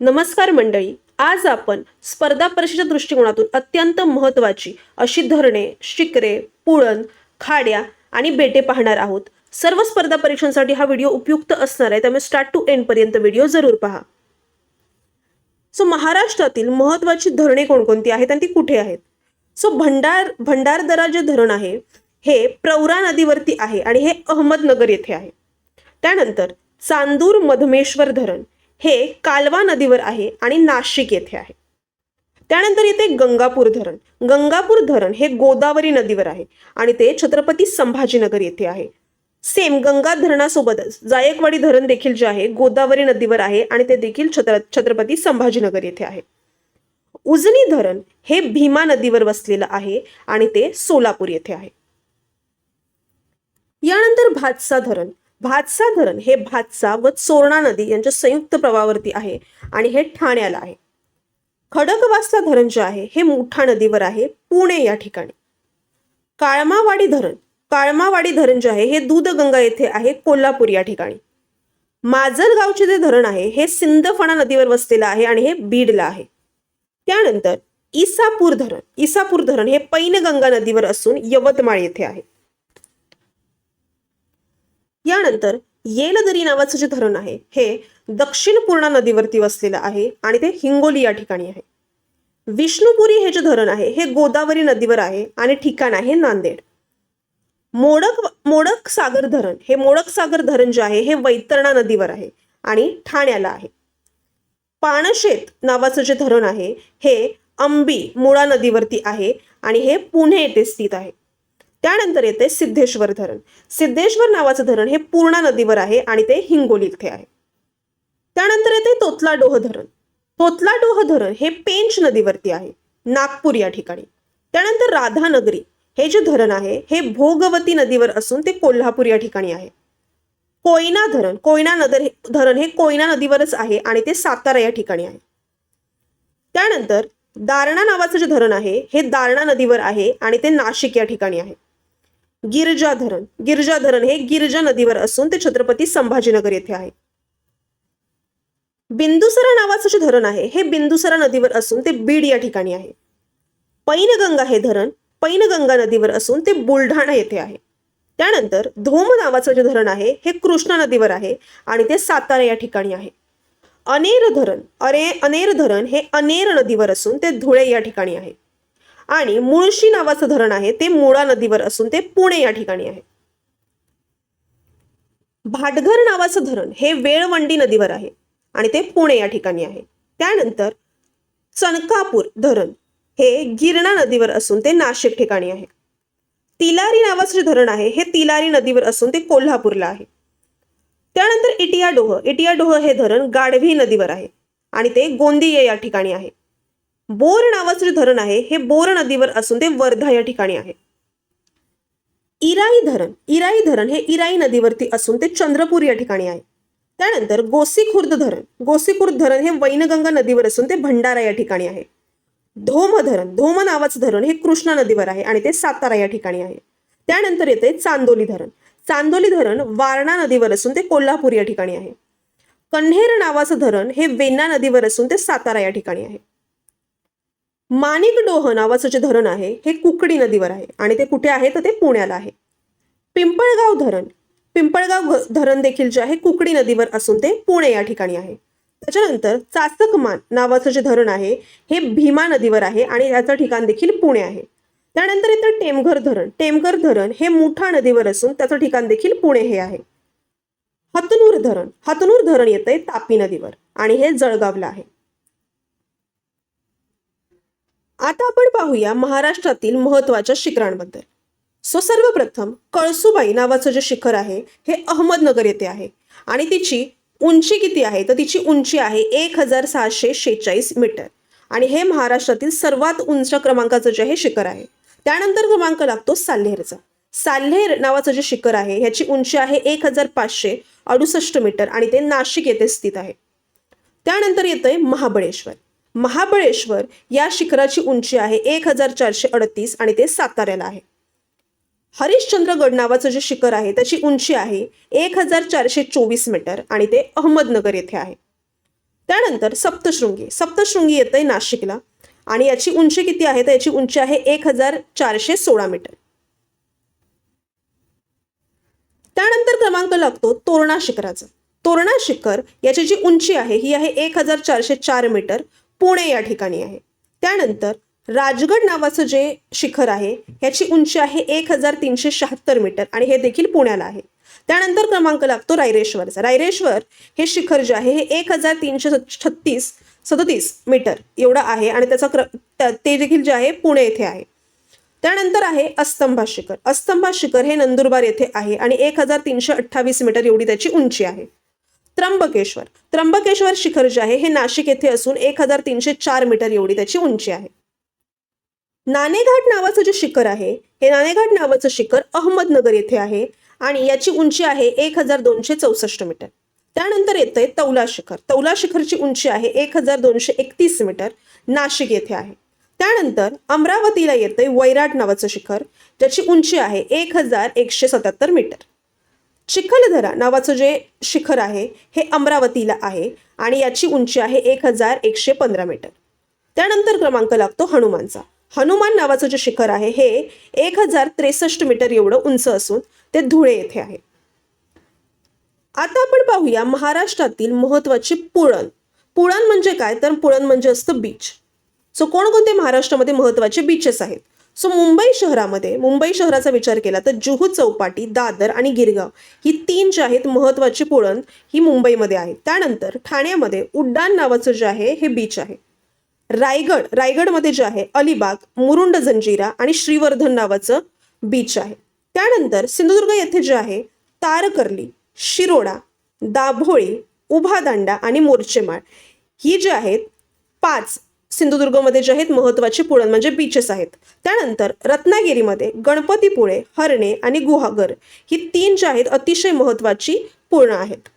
नमस्कार मंडळी आज आपण स्पर्धा परीक्षेच्या दृष्टिकोनातून अत्यंत महत्त्वाची अशी धरणे शिकरे पुळण खाड्या आणि बेटे पाहणार आहोत. सर्व स्पर्धा परीक्षांसाठी हा व्हिडिओ उपयुक्त असणार आहे त्यामुळे स्टार्ट टू एंड पर्यंत व्हिडिओ जरूर पहा. सो महाराष्ट्रातील महत्त्वाची धरणे कोणकोणती आहेत आणि ती कुठे आहेत? सो भंडार भंडारदरा जे धरण आहे हे प्रवरा नदीवरती आहे आणि हे अहमदनगर येथे आहे. त्यानंतर चांदूर मधमेश्वर धरण. हे कालवा नदीवर आहे आणि नाशिक येथे आहे. त्यानंतर येते गंगापूर धरण. गंगापूर धरण हे गोदावरी नदीवर आहे आणि ते छत्रपती संभाजीनगर येथे आहे. सेम गंगा धरणासोबतच जायकवाडी धरण देखील जे आहे गोदावरी नदीवर आहे आणि ते देखील छत्र छत्रपती संभाजीनगर येथे आहे. उजनी धरण हे भीमा नदीवर वसलेलं आहे आणि ते सोलापूर येथे आहे. यानंतर भातसा धरण. भातसा धरण हे भातसा व चोरणा नदी यांच्या संयुक्त प्रवाहावरती आहे आणि हे ठाण्याला आहे. खडकवासला धरण जे आहे हे मुठा नदीवर आहे पुणे या ठिकाणी. काळमावाडी धरण काळमावाडी धरण जे आहे हे दूधगंगा येथे आहे कोल्हापूर या ठिकाणी. माजलगावचे जे धरण आहे हे सिंदफणा नदीवर वसलेलं आहे आणि हे बीडला आहे. त्यानंतर इसापूर धरण इसापूर धरण हे पैनगंगा नदीवर असून यवतमाळ येथे आहे. यानंतर येलदरी नावाचं जे धरण आहे हे दक्षिण पूर्णा नदीवरती वसलेलं आहे आणि ते हिंगोली या ठिकाणी आहे. विष्णुपुरी हे जे धरण आहे हे गोदावरी नदीवर आहे आणि ठिकाण आहे नांदेड. मोडक मोडक सागर धरण हे मोडक सागर धरण जे आहे हे वैतरणा नदीवर आहे आणि ठाण्याला आहे. पाणशेत नावाचं जे धरण आहे हे अंबी मुळा नदीवरती आहे आणि हे पुणे येथे स्थित आहे. त्यानंतर येते सिद्धेश्वर धरण. सिद्धेश्वर नावाचं धरण हे पूर्णा नदीवर आहे आणि ते हिंगोली इथे आहे. त्यानंतर येते तोतलाडोह धरण. तोतलाडोह धरण हे पेंच नदीवरती आहे नागपूर या ठिकाणी. त्यानंतर राधानगरी हे जे धरण आहे हे भोगवती नदीवर असून ते कोल्हापूर या ठिकाणी आहे. कोयना धरण कोयना नदर धरण हे कोयना नदीवरच आहे आणि ते सातारा या ठिकाणी आहे. त्यानंतर दारणा नावाचं जे धरण आहे हे दारणा नदीवर आहे आणि ते नाशिक या ठिकाणी आहे. गिरजा धरण. गिरजा धरण हे गिरजा नदीवर असून ते छत्रपती संभाजीनगर येथे आहे. बिंदुसरा नावाचं जे धरण आहे हे बिंदुसरा नदीवर असून ते बीड या ठिकाणी आहे. पैनगंगा हे धरण पैनगंगा नदीवर असून ते बुलढाणा येथे आहे. त्यानंतर धोम नावाचं जे धरण आहे हे कृष्णा नदीवर आहे आणि ते सातारा या ठिकाणी आहे. अनेर धरण अरे अनेर धरण हे अनेर नदीवर असून ते धुळे या ठिकाणी आहे. आणि मुळशी नावाचं धरण आहे ते मुळा नदीवर असून ते पुणे या ठिकाणी आहे. भाटघर नावाचं धरण हे वेळवंडी नदीवर आहे आणि ते पुणे या ठिकाणी आहे. त्यानंतर चणकापूर धरण हे गिरणा नदीवर असून ते नाशिक ठिकाणी आहे. तिलारी नावाचं जे धरण आहे हे तिलारी नदीवर असून ते कोल्हापूरला आहे. त्यानंतर इटियाडोह इटियाडोह हे धरण गाढवी नदीवर आहे आणि ते गोंदिये या ठिकाणी आहे. बोर नावाचं जे धरण आहे हे बोर नदीवर असून ते वर्धा या ठिकाणी आहे. इराई धरण इराई धरण हे इराई नदीवरती असून ते चंद्रपूर या ठिकाणी आहे. त्यानंतर गोसीखुर्द धरण गोसीखुर्द धरण हे वैनगंगा नदीवर असून ते भंडारा या ठिकाणी आहे. धोम धरण धोम नावाचं धरण हे कृष्णा नदीवर आहे आणि ते सातारा या ठिकाणी आहे. त्यानंतर येते चांदोली धरण. चांदोली धरण वारणा नदीवर असून ते कोल्हापूर या ठिकाणी आहे. कन्हेर नावाचं धरण हे वेण्णा नदीवर असून ते सातारा या ठिकाणी आहे. माणिकडोह नावाचं जे धरण आहे हे कुकडी नदीवर आहे. आणि ते कुठे आहे? तर ते पुण्याला आहे. पिंपळगाव धरण. पिंपळगाव धरण देखील जे आहे कुकडी नदीवर असून ते पुणे या ठिकाणी आहे. त्याच्यानंतर चासकमान नावाचं जे धरण आहे हे भीमा नदीवर आहे आणि याचं ठिकाण देखील पुणे आहे. त्यानंतर इथं टेमघर धरण. टेमघर धरण हे मुठा नदीवर असून त्याचं ठिकाण देखील पुणे हे आहे. हतनूर धरण. हतनूर धरण येतंय तापी नदीवर आणि हे जळगावला आहे. आता आपण पाहूया महाराष्ट्रातील महत्त्वाच्या शिखरांबद्दल. सो सर्वप्रथम कळसुबाई नावाचं जे शिखर आहे हे अहमदनगर येथे आहे. आणि तिची उंची किती आहे? तर तिची उंची आहे एक हजार सहाशे शेहेचाळीस मीटर. आणि हे महाराष्ट्रातील सर्वात उंच क्रमांकाचं जे हे शिखर आहे त्यानंतर क्रमांक लागतो साल्हेरचा. साल्हेर नावाचं जे शिखर आहे ह्याची उंची आहे एक हजार पाचशे अडुसष्ट मीटर आणि ते नाशिक येथे स्थित आहे. त्यानंतर येतंय महाबळेश्वर. महाबळेश्वर या शिखराची उंची आहे एक हजार चारशे अडतीस आणि ते साताऱ्याला आहे. हरिश्चंद्रगड नावाचं जे शिखर आहे त्याची उंची आहे एक हजार चारशे चोवीस मीटर आणि ते अहमदनगर येथे आहे. त्यानंतर सप्तशृंगी सप्तशृंगी येतंय नाशिकला आणि याची उंची किती आहे तर याची उंची आहे एक हजार चारशे सोळा मीटर. त्यानंतर क्रमांक लागतो तोरणा शिखराचा. तोरणा शिखर याची जी उंची आहे ही आहे एक हजार चारशे चार मीटर. पुणे या ठिकाणी आहे. त्यानंतर राजगड नावाचं जे शिखर आहे याची उंची आहे एक हजार तीनशे शहात्तर मीटर आणि हे देखील पुण्याला आहे. त्यानंतर क्रमांक लागतो रायरेश्वरचा. रायरेश्वर हे शिखर जे आहे हे एक हजार तीनशे छत्तीस सदतीस मीटर एवढं आहे आणि त्याचा क्र ते देखील जे आहे पुणे येथे आहे. त्यानंतर आहे अस्तंभा शिखर. अस्तंभा शिखर हे नंदुरबार येथे आहे आणि एक हजार तीनशे अठ्ठावीस मीटर एवढी त्याची उंची आहे. त्र्यंबकेश्वर. त्र्यंबकेश्वर शिखर जे आहे हे नाशिक येथे असून एक हजार तीनशे चार मीटर एवढी त्याची उंची आहे. नाणेघाट नावाचं जे शिखर आहे हे नाणेघाट नावाचं शिखर अहमदनगर येथे आहे आणि याची उंची आहे एक हजार दोनशे चौसष्ट मीटर. त्यानंतर येतंय तौला शिखर. तौला शिखरची उंची आहे एक हजार दोनशे एकतीस मीटर नाशिक येथे आहे. त्यानंतर अमरावतीला येतंय वैराट नावाचं शिखर ज्याची उंची आहे एक हजार एकशे सत्याहत्तर मीटर. चिखलदरा नावाचं जे शिखर आहे हे अमरावतीला आहे आणि याची उंची आहे एक हजार एकशे पंधरा मीटर. त्यानंतर क्रमांक लागतो हनुमानचा. हनुमान नावाचं जे शिखर आहे हे एक हजार त्रेसष्ट मीटर एवढं उंच असून ते धुळे येथे आहे. आता आपण पाहूया महाराष्ट्रातील महत्वाची पुळण. पुळण म्हणजे काय? तर पुळण म्हणजे असतं बीच सो कोणकोणते महाराष्ट्रामध्ये महत्त्वाचे बीचेस आहेत? सो मुंबई शहरामध्ये मुंबई शहराचा विचार केला तर जुहू चौपाटी दादर आणि गिरगाव ही तीन जी आहेत महत्वाची पुळण ही मुंबईमध्ये आहेत. त्यानंतर ठाण्यामध्ये उड्डाण नावाचं जे आहे हे बीच आहे. रायगड रायगडमध्ये जे आहे अलिबाग मुरुंड जंजिरा आणि श्रीवर्धन नावाचं बीच आहे. त्यानंतर सिंधुदुर्ग येथे जे आहे तारकर्ली शिरोडा दाभोळी उभा दांडा आणि मोर्चेमाळ ही जी आहेत पाच सिंधुदुर्गमध्ये जे आहेत महत्वाची पुळण म्हणजे बीचेस आहेत. त्यानंतर रत्नागिरीमध्ये गणपतीपुळे हरणे आणि गुहागर ही तीन जी आहेत अतिशय महत्वाची पुळणं आहेत.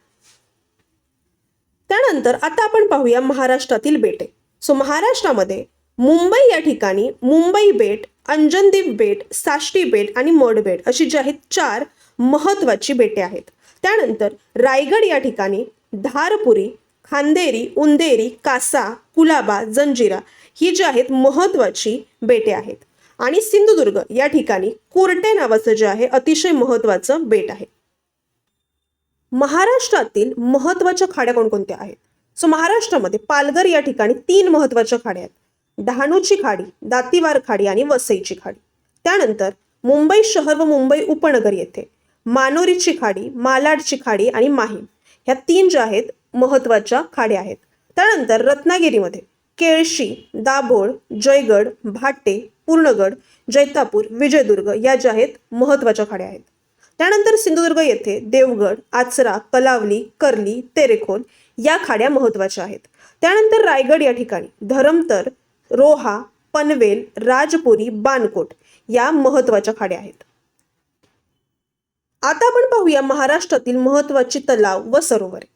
त्यानंतर आता आपण पाहूया महाराष्ट्रातील बेटे. सो महाराष्ट्रामध्ये मुंबई या ठिकाणी मुंबई बेट अंजनदीप बेट साष्टी बेट आणि मड बेट अशी जी आहेत चार महत्वाची बेटे आहेत. त्यानंतर रायगड या ठिकाणी धारपुरी खांदेरी उंदेरी कासा कुलाबा जंजिरा ही जी आहेत महत्वाची बेटे आहेत. आणि सिंधुदुर्ग या ठिकाणी कुर्टे नावाचं जे आहे अतिशय महत्वाचं बेट आहे. महाराष्ट्रातील महत्त्वाच्या खाड्या कोणकोणत्या आहेत? सो महाराष्ट्रामध्ये पालघर या ठिकाणी तीन महत्त्वाच्या खाड्या आहेत. डहाणूची खाडी दातीवार खाडी आणि वसईची खाडी. त्यानंतर मुंबई शहर व मुंबई उपनगर येथे मानोरीची खाडी मालाडची खाडी आणि माहीम ह्या तीन ज्या आहेत महत्त्वाच्या खाड्या आहेत. त्यानंतर रत्नागिरीमध्ये केळशी दाभोळ जयगड भाटे पूर्णगड जैतापूर विजयदुर्ग या ज्या आहेत महत्त्वाच्या खाड्या आहेत. त्यानंतर सिंधुदुर्ग येथे देवगड आचरा कलावली कर्ली तेरेखोल या खाड्या महत्त्वाच्या आहेत. त्यानंतर रायगड या ठिकाणी धरमतर रोहा पनवेल राजपुरी बानकोट या महत्त्वाच्या खाड्या आहेत. आता आपण पाहूया महाराष्ट्रातील महत्वाची तलाव व सरोवरे.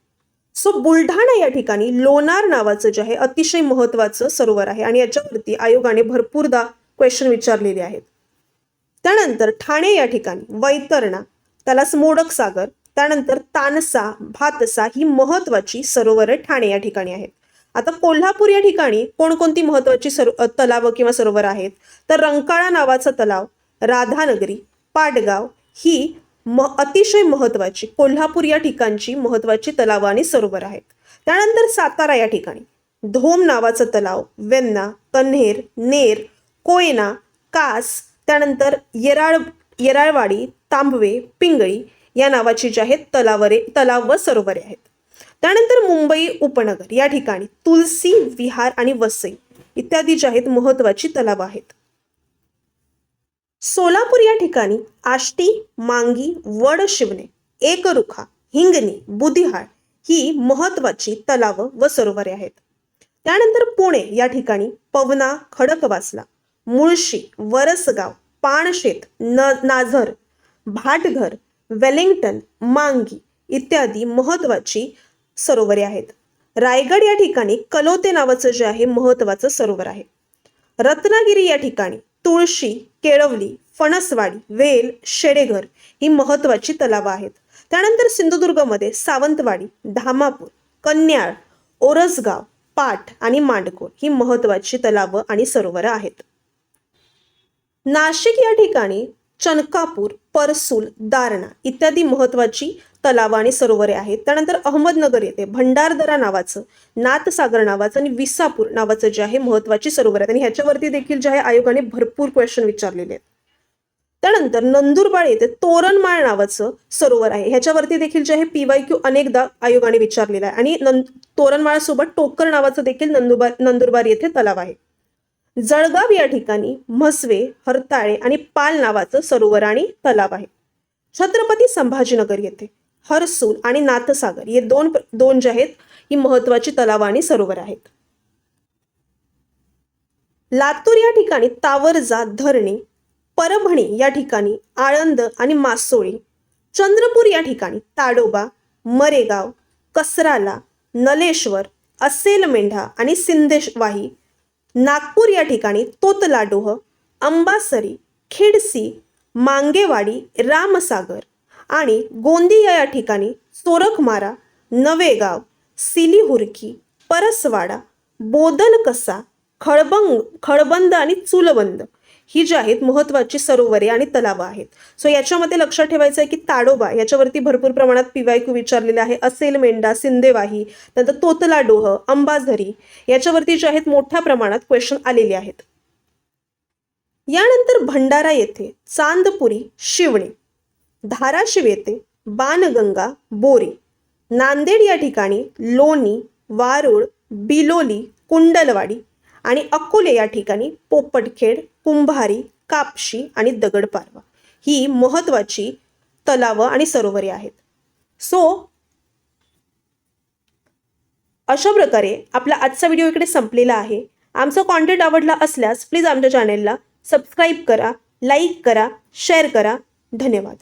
सो बुलढाणा या ठिकाणी लोणार नावाचं जे आहे अतिशय महत्वाचं सरोवर आहे आणि याच्यावरती आयोगाने भरपूरदा क्वेश्चन विचारलेले आहेत. त्यानंतर ठाणे या ठिकाणी वैतरणा त्यालाच मोडक सागर त्यानंतर तानसा भातसा ही महत्वाची सरोवरं ठाणे या ठिकाणी आहेत. आता कोल्हापूर या ठिकाणी कोणकोणती महत्वाची सरो तलाव तलावं किंवा सरोवर आहेत? तर रंकाळा नावाचा तलाव राधानगरी पाटगाव ही म अतिशय महत्त्वाची कोल्हापूर या ठिकाणची महत्त्वाची तलावं आणि सरोवर आहेत. त्यानंतर सातारा या ठिकाणी. धोम नावाचं तलाव वेन्ना कन्हेर नेर कोयना कास त्यानंतर येराळ येराळवाडी तांबवे पिंगळी या नावाची जी आहेत तलावरे तलाव व सरोवरे आहेत. त्यानंतर मुंबई उपनगर या ठिकाणी तुलसी विहार आणि वसई इत्यादी जी आहेत महत्त्वाची तलाव आहेत. सोलापूर या ठिकाणी आष्टी मांगी वड शिवणे एकरुखा हिंगणी बुधिहाळ ही महत्वाची तलावं व सरोवरे आहेत. त्यानंतर पुणे या ठिकाणी पवना खडकवासला मुळशी वरसगाव पाणशेत न नाझर भाटघर वेलिंग्टन मांगी इत्यादी महत्वाची सरोवरे आहेत. रायगड या ठिकाणी कलोते नावाचं जे आहे महत्वाचं सरोवर आहे. रत्नागिरी या ठिकाणी तुळशी केळवली फणसवाडी वेल शेडेघर ही महत्वाची तलावं आहेत. त्यानंतर सिंधुदुर्गमध्ये सावंतवाडी धामापूर कन्याळ ओरसगाव पाट आणि मांडकोळ ही महत्वाची तलावं आणि सरोवरं आहेत. नाशिक या ठिकाणी चनकापूर परसूल दारणा इत्यादी महत्वाची तलावं आणि सरोवरे आहेत. त्यानंतर अहमदनगर येथे भंडारदरा नावाचं नाथसागर नावाचं आणि विसापूर नावाचं जे आहे महत्वाची सरोवर आहेत. आणि ह्याच्यावरती देखील जे आहे आयोगाने भरपूर क्वेश्चन विचारलेले आहेत. त्यानंतर नंदुरबार येथे तोरणमाळ नावाचं सरोवर आहे. ह्याच्यावरती देखील जे आहे पीवाय क्यू अनेकदा आयोगाने विचारलेलं आहे. आणि नं तोरणमाळासोबत टोकर नावाचं देखील नंदुरबार नंदुरबार येथे तलाव आहे. जळगाव या ठिकाणी म्हसवे हरताळे आणि पाल नावाचं सरोवर आणि तलाव आहे. छत्रपती संभाजीनगर येथे हरसूल आणि नाथसागर हे दोन दोन जे आहेत ही महत्वाची तलाव आणि सरोवर आहेत. लातूर या ठिकाणी तावरजा धरणे परभणी या ठिकाणी आळंद आणि मासोळी चंद्रपूर या ठिकाणी ताडोबा मरेगाव कसराला नलेश्वर असेल मेंढा आणि सिंदेशवाही नागपूर या ठिकाणी तोतलाडोह अंबासरी खिडसी मांगेवाडी रामसागर आणि गोंदिया या ठिकाणी चोरखमारा नवेगाव सिलीहुरकी परसवाडा बोदलकसा खळबंग खळबंद आणि चुलबंद ही जी आहेत महत्वाची सरोवरे आणि तलावं आहेत. सो याच्यामध्ये लक्षात ठेवायचं आहे की ताडोबा याच्यावरती भरपूर प्रमाणात पिवायकू विचारलेले आहे. असेल मेंढा सिंदेवाही नंतर तोतला डोह अंबाझरी याच्यावरती जे आहेत मोठ्या प्रमाणात क्वेश्चन आलेले आहेत. यानंतर भंडारा येथे चांदपुरी शिवणे धाराशिव येथे बाणगंगा बोरी नांदेड या ठिकाणी लोणी वारुळ बिलोली कुंडलवाडी आणि अकोले या ठिकाणी पोपटखेड कुंभारी कापशी आणि दगडपारवा ही महत्वाची तलावं आणि सरोवरे आहेत. सो अशा प्रकारे आपला आजचा व्हिडिओ इकडे संपलेला आहे. आमचा कॉन्टेंट आवडला असल्यास प्लीज आमच्या चॅनेलला सबस्क्राईब करा लाईक करा शेअर करा. धन्यवाद.